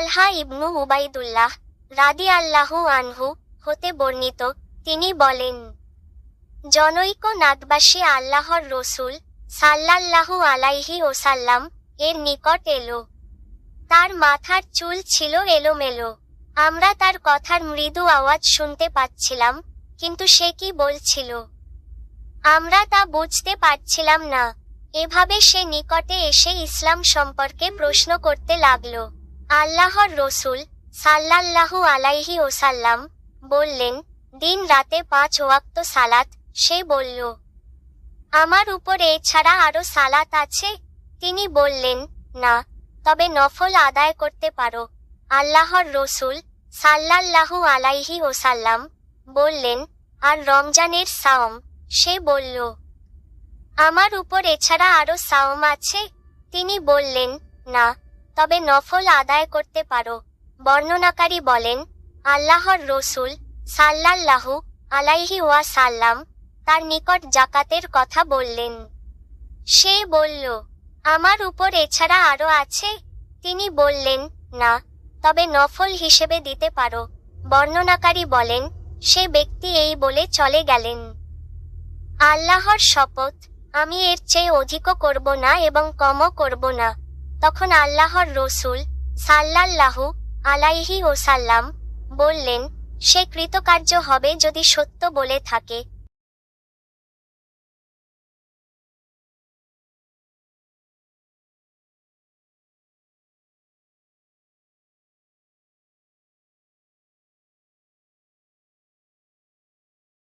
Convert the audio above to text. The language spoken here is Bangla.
তালহা ইবনু উবাইদুল্লাহ রাদি আল্লাহু আনহু হতে বর্ণিত, তিনি বলেন, জনৈক নাগবাসী আল্লাহর রসুল সাল্লাল্লাহু আলাইহি ওসাল্লাম এর নিকট এলো। তার মাথার চুল ছিল এলোমেলো। আমরা তার কথার মৃদু আওয়াজ শুনতে পাচ্ছিলাম, কিন্তু সে কি বলছিল? আমরা তা বুঝতে পারছিলাম না। এভাবে সে নিকটে এসে ইসলাম সম্পর্কে প্রশ্ন করতে লাগল। আল্লাহর রসুল সাল্লাল্লাহু আলাইহি ওসাল্লাম বললেন, দিন রাতে পাঁচ ওয়াক্ত সালাত। সে বলল, আমার উপর এছাড়া আরও সালাত আছে? তিনি বললেন, না, তবে নফল আদায় করতে পারো। আল্লাহর রসুল সাল্লাল্লাহু আলাইহি ওসাল্লাম বললেন, আর রমজানের সাওম? সে বলল, আমার উপর এছাড়া আরও সাওম আছে? তিনি বললেন, না তবে নফল আদায় করতে পারো। বর্ণনাকারী বলেন, আল্লাহর রসুল সাল্লাল্লাহু আলাইহি ওয়া সাল্লাম তার নিকট জাকাতের কথা বললেন। সে বলল, আমার উপর এছাড়া আরও আছে? তিনি বললেন, না, তবে নফল হিসেবে দিতে পারো। বর্ণনাকারী বলেন, সে ব্যক্তি এই বলে চলে গেলেন। আল্লাহর শপথ আমি এর চেয়ে অধিকও করব না এবং কমও করব না। তখন আল্লাহর রসুল সাল্লাল্লাহু আলাইহি ওসাল্লাম বললেন সে কৃতকার্য হবে যদি সত্য বলে থাকে।